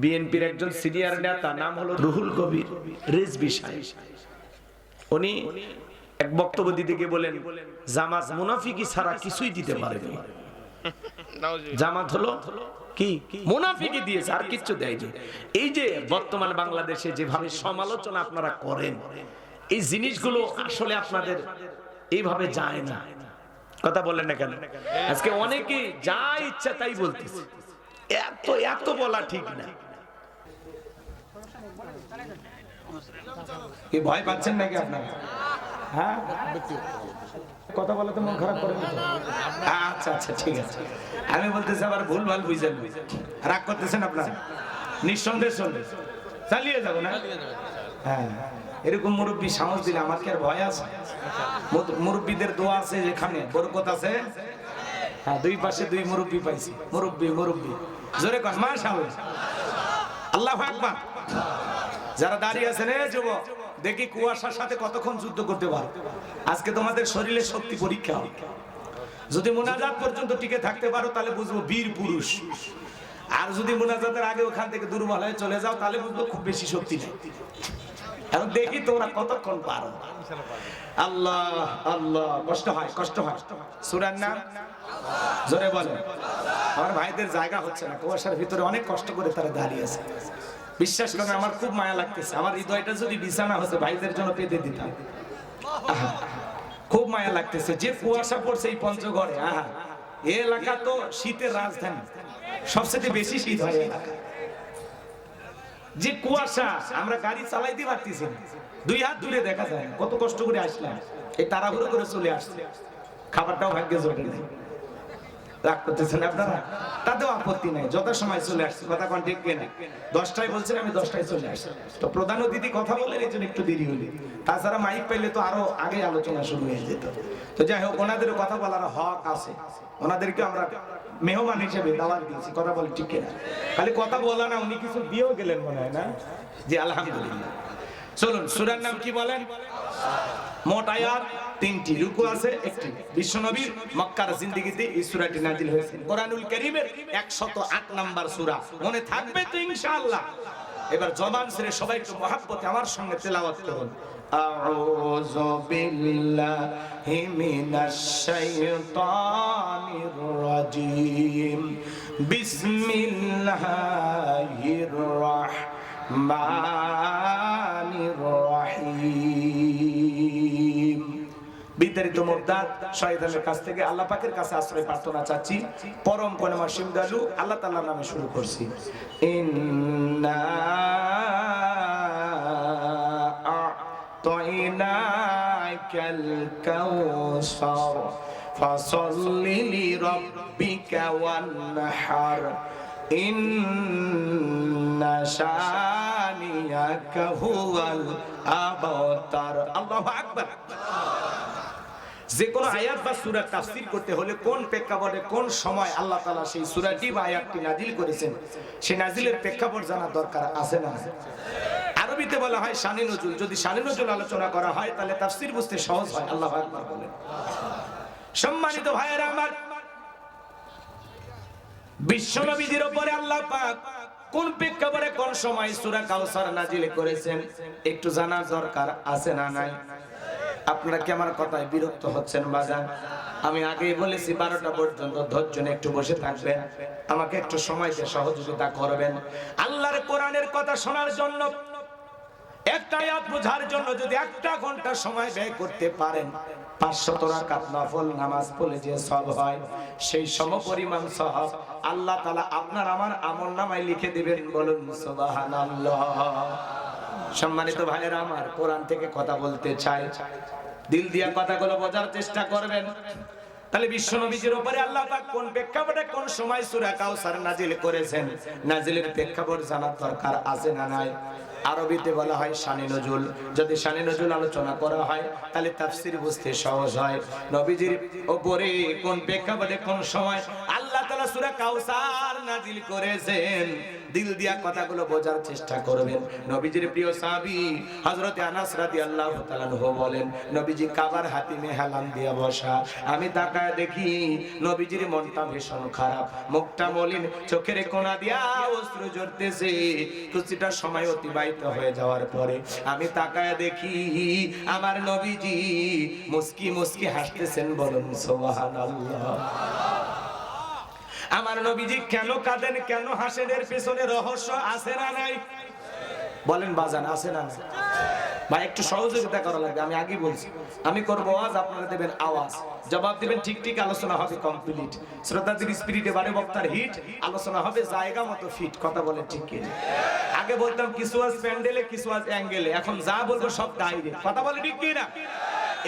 বিএনপির একজন সিনিয়র নেতা, নাম হলো রুহুল কবির রেজবি সাহেব। উনি এক বক্তব্য দিতে গিয়ে বলেন, জামাত মুনাফিকি ছাড়া কিছুই দিতে পারেনি জামাত হলো কি? মুনাফিকি দিয়েছে, আর কিচ্ছু দেয়নি। এই যে বর্তমান বাংলাদেশে যেভাবে সমালোচনা আপনারা করেন, এই জিনিসগুলো আসলে আপনাদের এইভাবে যায় না। কথা বললেন না কেন? আজকে অনেকে যা ইচ্ছা তাই বলতেছে। এত এত বলা ঠিক না। কি ভয় পাচ্ছেন নাকি আপনারা? হ্যাঁ? কথা বলে তো মন খারাপ করেন। আচ্ছা আচ্ছা ঠিক আছে। আমি বলতেছি আবার ভুল ভালো বুঝছেন রাগ করতেছেন আপনারা? নিঃসন্দেহ সন্দেহ চালিয়ে যাব না? হ্যাঁ। এরকম মুরব্বী সাহস দিলে আমার কি আর ভয় আছে? মুরব্বীদের দোয়া আছে যেখানে? বরকত আছে? হ্যাঁ দুই পাশে দুই মুরব্বী পাইছি। মুরব্বী মুরব্বী। জোরে কন মাশাআল্লাহ। আল্লাহ আকবার। যারা দাঁড়িয়ে আছেন, এ যুবক, দেখি কুয়াশার সাথে কতক্ষণ যুদ্ধ করতে পারো? আজকে তোমাদের শরীরে শক্তি পরীক্ষা যদি মোনাজাত পর্যন্ত টিকে থাকতে পারো, তাহলে বুঝব বীর পুরুষ। আর যদি মোনাজাতের আগে ওখান থেকে দুর্বল হয়ে চলে যাও, তাহলে বুঝব খুব বেশি শক্তি নেই। এখন দেখি তোমরা কতক্ষণ পারো। আল্লাহ আল্লাহ, কষ্ট হয় কষ্ট হয়। সুরার নাম? জোরে বলে আমার ভাইদের জায়গা হচ্ছে না, কুয়াশার ভিতরে অনেক কষ্ট করে তারা দাঁড়িয়ে আছে। বিশ্বাস করেন, আমার খুব মায়া লাগতেছে। আমার হৃদয়টা যদি বিছানা হতো, ভাইদের জন্য পেতে দিতাম। খুব মায়া লাগতেছে। যে কুয়াশা পড়ছে এই পঞ্চগড়ে, আহা। এ এলাকা তো শীতের রাজধানী। সবচেয়ে বেশি শীত হয় যে কুয়াশা, আমরা গাড়ি চালাইতে পারতেছি দুই হাত দূরে দেখা যায় কত কষ্ট করে আসলাম। এই তাড়াহুড়ো করে চলে আসছে। খাবারটাও ভাগ্যে জোটে নেই। রাগ করতেছেন আপনারা? তাতেও আপত্তি নাই। যত সময় চলে আসছে। কথা কোন ঠিক না দশটায় বলছেন, আমি দশটায় চলে আসছি। তো প্রধান অতিথি কথা বললেন, এই জন্য একটু দেরি হলে। তাছাড়া মাইক পাইলে তো আরও আগে আলোচনা শুরু হয়ে যেত। তো যাই হোক, ওনাদেরও কথা বলার হক আছে। ওনাদেরকে আমরা মেহমান হিসেবে দাওয়াত দিয়েছি। কথা বলে ঠিক না খালি কথা বলা না, উনি কিছু দিয়েও গেলেন মনে হয় না? যে আলহামদুলিল্লাহ। চলুন, সুরার নাম কি বলেন? মোট আয়াত তিনটি রুকু আছে, একটি বিশ্বনবীর মক্কার জিন্দেগিতে এই সূরাটি নাজিল হয়েছে। কোরআনুল কারীমের 108 নাম্বার সূরা, মনে থাকবে তো ইনশাআল্লাহ। এবার জবান ছেড়ে সবাই একটু মহাব্বতে আমার সঙ্গে তেলাওয়াত করুন। আউযু বিল্লাহি মিনাশ শাইতানির রাজিম। বিসমিল্লাহির রাহমানির বিতাড়িত মোদ্দাত শয়তানের কাছ থেকে আল্লাহ পাকের কাছে আশ্রয় প্রার্থনা চাচ্ছি। পরম কলমা সিমগালু, আল্লাহ তাআলার নামে শুরু করছি। ইন্না আ'তাইনাকাল কাউসার ফাসাল্লি লিরাব্বিকা ওয়ানহার। ইন্না শানিয়াকা হুয়াল আবতার। আল্লাহু আকবার। যে কোনো আয়াত বা সূরা তাফসীর করতে হলে কোন প্রেক্ষাপটে কোন সময় আল্লাহ তাআলা সেই সূরাটি বা আয়াতটি নাজিল করেছেন সেই নাজিলের প্রেক্ষাপট জানা দরকার আছে না আরবিতে বলা হয় শানি নজুল। যদি শানি নজুল আলোচনা করা হয়, তাহলে তাফসীর বুঝতে সহজ হয়। আল্লাহ আকবার বলেন। সম্মানিত ভাইয়েরা আমার বিশ্বনবীদের উপরে আল্লাহ পাক কোন প্রেক্ষাপটে কোন সময় সূরা কাউসার নাজিল করেছেন, একটু জানার দরকার আছে না নাই? আপনারা কি আমার কথায় বিরক্ত হচ্ছেন বাজান? আমি আগেই বলেছি, বারোটা পর্যন্ত ধৈর্য একটু বসে থাকবেন। আমাকে একটু সময় সহযোগিতা করবেন। আল্লাহর কোরআনের কথা শোনার জন্য, একটা হয় আল্লাহ আপনার আমার আমল নামায় লিখে দিবেন বলুন সম্মানিত ভাইয়েরা আমার কোরআন থেকে কথা বলতে চাই। দিল দিয়া কথাগুলো বোঝার চেষ্টা করবেন। তাহলে বিশ্ব নবীজির উপরে আল্লাহ পাক কোন প্রেক্ষাপটে কোন সময় সূরা কাউসার নাজিল করেছেন? নাজিলের প্রেক্ষাপট জানার দরকার আছে না নাই? আরবিতে বলা হয় শানি নজুল। যদি শানি নজুল আলোচনা করা হয়, তাহলে তাফসীর বুঝতে সহজ হয়। নবীজির উপরে কোন প্রেক্ষাপটে কোন সময় কাউসার নাজিল করেছেন। দিল দিয়া কথাগুলো বোঝার চেষ্টা করবেন। নবীজির প্রিয় হযরতে আনাস রাদিয়াল্লাহু তাআলা বলেন, নবীজি কাবার হাতিমে হেলান দিয়া বসা। আমি তাকায় দেখি নবীজির মনটা ভীষণ খারাপ। মুখটা মলিন, চোখের কোণা দিয়া অশ্রু ঝরতেছে। কিছুটা সময় অতিবাহিত হয়ে যাওয়ার পরে আমি তাকায় দেখি আমার নবীজি মুস্কি মুস্কি হাসতেছেন বলুন, সুবহানাল্লাহ। আমার নবীজি কেন কাঁদেন, কেন হাসেন এর পেছনে রহস্য আছে না নাই? বলেন, বাজান, আছে না নাই? ভাই, একটু সহযোগিতা করা লাগবে, আমি আগে বলছি। আমি করব আওয়াজ, আপনারা দেবেন আওয়াজ। জবাব দিবেন, ঠিক ঠিক, আলোচনা হবে কমপ্লিট শ্রদ্ধাদের স্পিরিট এবারে বক্তার হিট আলোচনা হবে জায়গা মতো ফিট কথা বলেন ঠিক কি? আগে বলতাম, কিছু আজ প্যান্ডেলে, কিছু আজ অ্যাঙ্গেলে। এখন যা বলব সব ডাইরেক্ট কথা বলে ঠিক কি না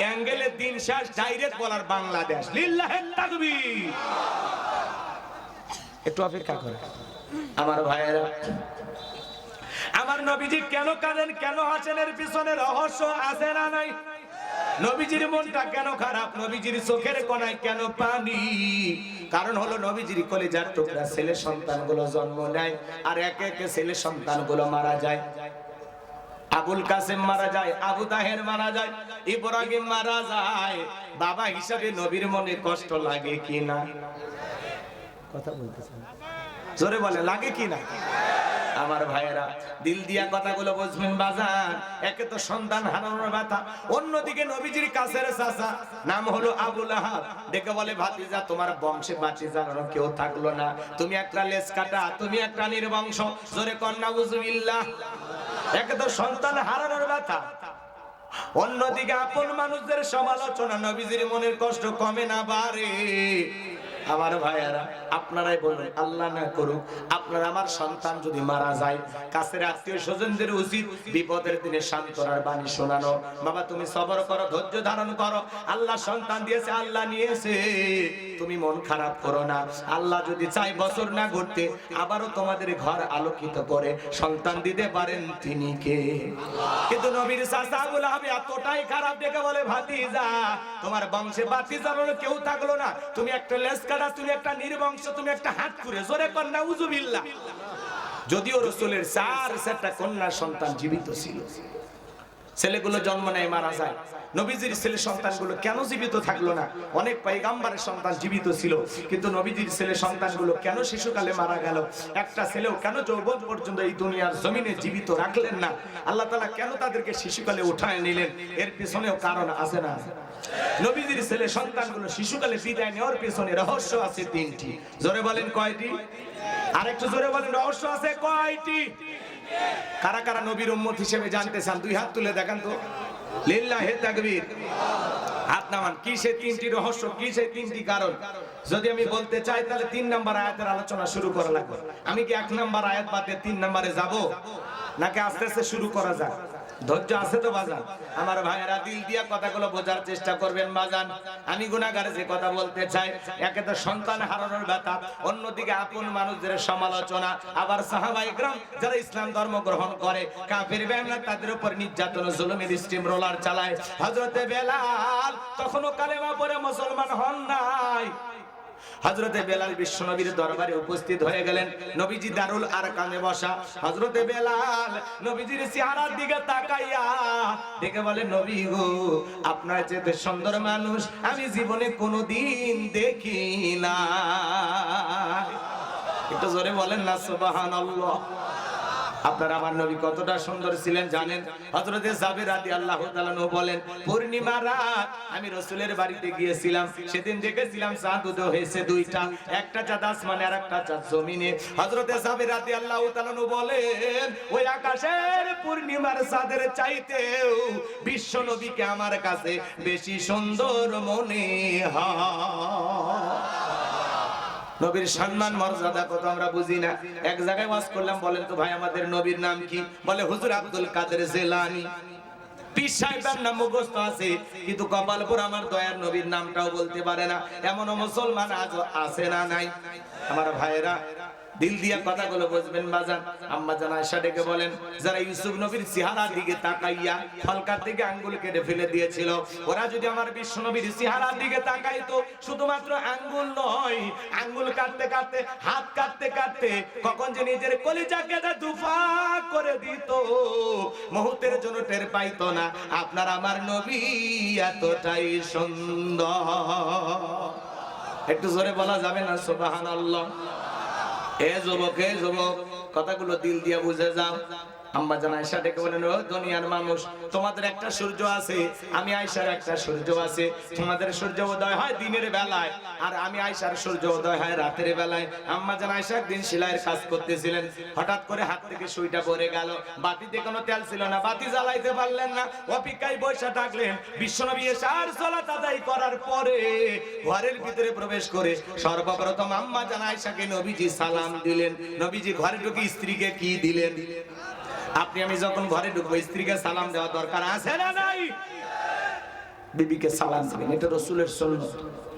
অ্যাঙ্গেলে দিন শেষ ডাইরেক্ট বলার বাংলাদেশ। লিল্লাহে তাকবীর একটু অপেক্ষা করে। আমার ভাইয়েরা আমার নবীজি কেন কাঁদেন কেন হাসেন এর পিছনে রহস্য আছে না নাই? নবীজির মনটা কেন খারাপ? নবীজির চোখের কোনায় কেন পানি? কারণ হলো নবীজির কলেজার টুকরা ছেলে সন্তানগুলো জন্ম নেয় আর একে একে ছেলে সন্তানগুলো মারা যায়। আবুল কাসেম মারা যায় আবু তাহের মারা যায় ইব্রাহিম মারা যায়। বাবা হিসাবে নবীর মনে কষ্ট লাগে কি না? কথা বলতেছেন জোরে বলে লাগে কি না? আমার ভাইয়েরা, দিল দিয়া কথাগুলো বুঝবেন বাজান। একে তো সন্তান হারানোর ব্যথা। অন্যদিকে নবীজির কাছের চাচা, নাম হলো আবুল আহাব। ডেকে বলে, ভাতিজা, তোমার বংশে বাঁচি জানানো কেউ থাকল না। তুমি একটা লেস কাটা, তুমি একটা নির্বংশ। জোরে কন্যা বুঝবিল্লাহ একে তো সন্তান হারানোর ব্যথা। অন্যদিকে আপন মানুষদের সমালোচনা নবীজির মনের কষ্ট কমে না বাড়ে আমার ভাইয়ারা, আপনারাই বলবেন আল্লাহ না করুক, আপনার আমার সন্তান যদি মারা যায়, কাছের আত্মীয় স্বজনদের উচিত বিপদের দিনে সান্ত্বনার বাণী শোনানো। বাবা, তুমি সবর করো, ধৈর্য ধারণ করো। আল্লাহ সন্তান দিয়েছে, আল্লাহ নিয়েছে। তুমি মন খারাপ করো না। আল্লাহ যদি চাই বছর না ঘুরতে, আবারও তোমাদের ঘর আলোকিত করে। সন্তান দিতে পারেন তিনি কে? কিন্তু নবীর চাচাগুলো হবে এতটাই খারাপ দেখে বলে, ভাতিজা, তোমার বংশে বাতিজা বলে কেউ থাকল না। তুমি একটা লেস কাটা তুমি একটা নির্বংশ তুমি একটা হাত করে জোরে কন্যা উজুবিল্লা যদিও রসুলের চার চারটা কন্যা সন্তান জীবিত ছিল। ছেলেগুলো জন্ম নেয়, মারা যায়। নবীজির ছেলে সন্তানগুলো কেন জীবিত থাকল না? অনেক পাইগাম্বারের সন্তান জীবিত ছিল, কিন্তু নবীজির ছেলে সন্তানগুলো কেন শিশুকালে মারা গেল? একটা ছেলেও কেন যৌবন পর্যন্ত এই দুনিয়ার জমিনে জীবিত রাখলেন না? আল্লাহ তালা কেন তাদেরকে শিশুকালে উঠায় নিলেন? এর পিছনেও কারণ আছে না? নবীজির ছেলে সন্তানগুলো শিশুকালে বিদায় নেওয়ার পিছনে রহস্য আছে তিনটি। জোরে বলেন কয়টি? আরেকটু জোরে বলেন, রহস্য আছে কয়টি? কারা কারা নবীর উম্মত হিসেবে জানতে চান, দুই হাত তুলে দেখান তো। লিল্লাহে তাকবীর। হাত নামান। কি সেই তিনটি রহস্য, কি সেই তিনটি কারণ? যদি আমি বলতে চাই, তাহলে তিন নাম্বার আয়াতের আলোচনা শুরু করা লাগবে। আমি কি এক নাম্বার আয়াত বাদে তিন নাম্বারে যাব? নাকি আস্তে আস্তে শুরু করা যায় ধৈর্য আছে তো, বাজান? আমার ভাইয়েরা দিল দিয়া কথাগুলো বোঝার চেষ্টা করবেন, বাজান। আমি গুনাহগার যে কথা বলতে চাই, একে তো সন্তান হারানোর ব্যথা, অন্যদিকে আপন মানুষদের সমালোচনা। আবার সাহাবাই গ্রাম যারা ইসলাম ধর্ম গ্রহণ করে, কাফের বেমনা তাদের উপর নির্যাতন জুলুমের স্টিম রোলার চালায়। হযরতে বেলাল তখনও কালেমা পরে মুসলমান হন নাই। হজরতে বেলাল বিশ্বনবীর দরবারে উপস্থিত হয়ে গেলেন। নবীজি দারুল আর কানে বসা। হজরতে বেলাল নবীজির চেহারার দিকে তাকাইয়া দেখে বলে, নবী গো, আপনার যেতে সুন্দর মানুষ আমি জীবনে কোনোদিন দেখি না একটু জোরে বলেন না, সুবহানাল্লাহ। আপনার আমার নবী কতটা সুন্দর ছিলেন জানেন? হযরতে জাবের রাদিয়াল্লাহু তাআলা বলেন, পূর্ণিমা রাত, আমি রাসূলের বাড়িতে গিয়েছিলাম। সেদিন দেখেছিলাম চাঁদ উদয় হয়েছে দুইটা। একটা চাঁদ আসমানে আর একটা চাঁদ জমিনে। হযরতে জাবের রাদিয়াল্লাহু তাআলা বলেন, ওই আকাশের পূর্ণিমার চাঁদের চাইতেও বিশ্ব নবীকে আমার কাছে বেশি সুন্দর মনে হয়। নবীর সম্মান, মর্যাদা কত আমরা বুঝি না। এক জায়গায় ওয়াজ করলাম, বলেন তো ভাই, আমাদের নবীর নাম কি? বলে, হুজুর আব্দুল কাদের জেলানি। আমার দয়ার নবীর নামটাও বলতে পারে না। এমন মুসলমান আজ আছে না নাই? আমার ভাইয়েরা দিল দিয়া কথাগুলো বুঝবেন বাজান। আম্মা জান আয়েশা ডেকে বলেন, যারা ইউসুফ নবীর চেহারার দিকে তাকাইয়া ফলকার দিকে আঙ্গুল কেটে ফেলে দিয়েছিল, ওরা যদি আমার বিশ্ব নবীর চেহারার দিকে তাকাইতো, শুধুমাত্র আঙ্গুল নয়, আঙ্গুল কাটতে কাটতে, হাত কাটতে কাটতে কখন যে নিজের কলিজাকে যে দুফা করে দিত, মুহূর্তের জন্য টের পাইতো না, আপনার আমার নবী এতটাই সুন্দর। একটু জোরে বলা যাবে না, সুবহানাল্লাহ? এ যুবক এ যুবক কথাগুলো দিল দিয়ে বুঝে যাও। আম্মা জান আয়েশা ডেকে বলেন, ও দুনিয়ার মানুষ, তোমাদের একটা সূর্য আছে, আমি আয়েশার একটা সূর্য আছে। তোমাদের সূর্য উদয় হয় দিনের বেলায়, আর আমি আয়েশার সূর্য উদয় হয় রাতের বেলায়। আম্মা জান আয়েশা একদিন সেলাইয়ের কাজ করতেছিলেন। হঠাৎ করে হাত থেকে সুইটা পড়ে গেল। বাতিতে কোনো তেল ছিল না, বাতি জ্বালাইতে পারলেন না। অপেক্ষায় বসে থাকলেন। বিশ্বনবী এসে আর সালাত আদায় করার পরে ঘরের ভিতরে প্রবেশ করে সর্বপ্রথম আম্মা জান আয়েশাকে নবীজি সালাম দিলেন। নবীজি ঘরে ঢুকে স্ত্রীকে কি দিলেন? আপনি আমি যখন ঘরে ঢুকবো, স্ত্রীকে সালাম দেওয়া দরকার আছে না নাই? বিবিকে সালাম এটা রসুলের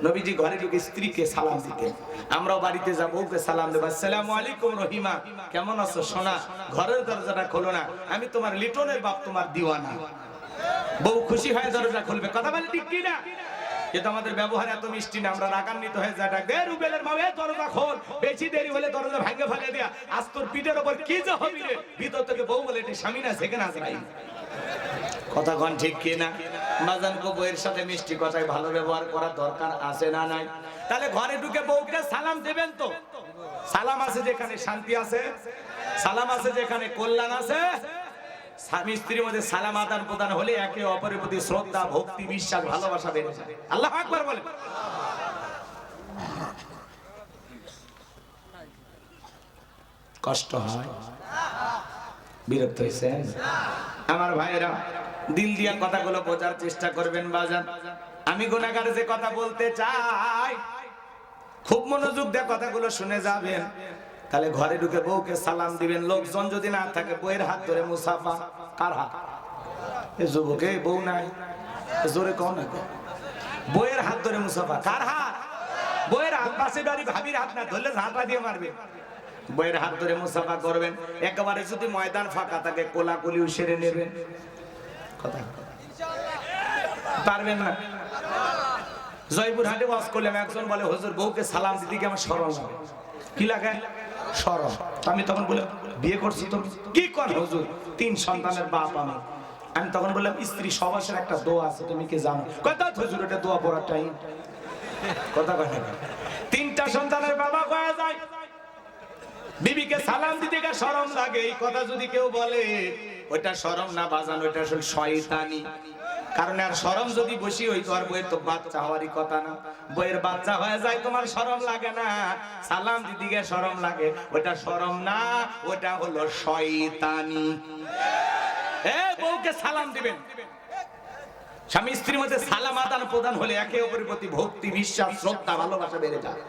নবীজি ঘরে ঢুকে স্ত্রীকে সালাম দিতেন। আমরাও বাড়িতে যাব, ওকে সালাম দেবো। আসসালামু আলাইকুম রহিমা, কেমন আছো? সোনা ঘরের দরজাটা খোলো না। আমি তোমার লিটনের বাপ, তোমার দিওয়ানা। বউ খুশি হয়ে দরজা খুলবে। কথা বলে ঠিক কি না কিন্তু আমাদের ব্যবহার এত মিষ্টি না, আমরা রাগান্বিত হয়ে যা ডাক দে রুবেলের মা দরজা খোল, বেশি দেরি হলে দরজা ভাঙে ফেলে দেয়া, আজ তোর পিঠের উপর কি যে হবি ভিতর থেকে বউ বলে, এটা স্বামী না, সেখানে আছে ভাই কথা কন ঠিক কি না? বাজান কো বউয়ের সাথে মিষ্টি কথায় ভালো ব্যবহার করার দরকার আছে না নাই? তাহলে ঘরে ঢুকে বউকে সালাম দেবেন তো? সালাম আছে যেখানে শান্তি আছে, সালাম আছে যেখানে কল্যাণ আছে স্বামী স্ত্রীর মধ্যে সালাম আদান প্রদান হলে একে অপরের প্রতি শ্রদ্ধা, ভক্তি, বিশ্বাস, ভালোবাসা বেড়ে যায়। আল্লাহ আকবার বলে কষ্ট হয়। বিরক্ত হয়েছে আমার ভাইয়েরা, দিল দিয়া কথাগুলো বোঝার চেষ্টা করবেন বাজান। আমি গুণাগার যে কথা বলতে চাই, খুব মনোযোগ দিয়ে কথাগুলো শুনে যাবেন। তাহলে ঘরে ঢুকে বউকে সালাম দিবেন, লোকজন যদি না থাকে, বউয়ের হাত ধরে মুসাফা, কার হাত? যুবকে বউ নাই। জোরে কও না কও। বউয়ের হাত ধরে মুসাফা, কার হাত? বউয়ের হাত পাশে বাড়ি, ভাবির হাত না, ধরলে ঝাঁটা দিয়ে মারবে। বইয়ের হাত ধরে মুসাফা করবেন, একেবারে যদি ময়দান ফাঁকা থাকে, কোলাকুলিও সেরে নেবেন। কথা পারবেন না? জয়পুর হাটে বাস করলাম, একজন বলে, হুজুর, বউকে সালাম গিয়ে আমার সরল লাগে কি লাগে? সরল আমি তখন বললাম, বিয়ে করছি তো কি কর হুজুর, তিন সন্তানের বাপ আমি। আমি তখন বললাম, স্ত্রী সবাসের একটা দোয়া আছে, তুমি কি জানো? কথা হুজুর, এটা দোয়া পড়ার টাইম কথা কয় না। তিনটা সন্তানের বাবা কয়া যায়? বিবিকে সালাম দিতে গিয়ে শরম লাগে, এই কথা যদি কেউ বলে, ওইটা শরম না বাজান ওইটা আসলে শয়তানি। কারণ আর শরম যদি বসি হইতো আর বইয়ের তো বাচ্চা হওয়ারই কথা না। বইয়ের বাচ্চা হয়ে যায়, তোমার শরম লাগে না। সালাম দিদি গিয়ে শরম লাগে ওইটা শরম না, ওটা হলো শয়তানি। এ, বউকে সালাম দিবেন। স্বামী স্ত্রীর মধ্যে সালাম আদান প্রদান হলে একে অপরের প্রতি ভক্তি, বিশ্বাস, শ্রদ্ধা, ভালোবাসা বেড়ে যায়।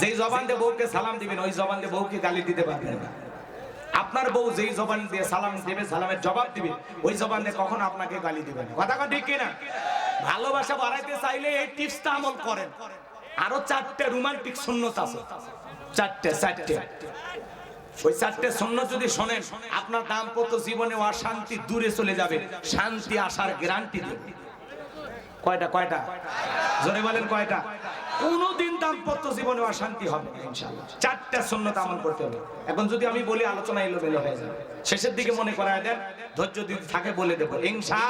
যেই জবান দিয়ে বউকে সালাম দিবেন, ওই জবান দিয়ে বউকে গালি দিতে পারবেন না। আপনার বউ যেই জবান দিয়ে সালাম দেবে, সালামের জবাব দিবে, ওই জবান দিয়ে কখনো আপনাকে গালি দিবে না। কথা কথা ঠিক কিনা? ভালোবাসা বাড়াইতে চাইলে এই টিপসটা আমল করেন। আরও চারটে রোমান্টিক শূন্যতা আছে। চারটে চারটে। ওই চারটে শূন্য যদি শোনেন, আপনার দাম্পত্য জীবনে অশান্তি দূরে চলে যাবে, শান্তি আসার গ্যারান্টি দেবে। কয়টা কয়টা? জোরে বলেন কয়টা? কোনদিন দাম্পত্য জীবনে অশান্তি হবে চারটা সুন্নত আমল করতে হবে। এখন যদি আমি বলি, আলোচনা এলোমেলো হয়ে যাবে। শেষের দিকে মনে করায় দেন, ধৈর্য দিন থাকে বলে দেবো। ইনশা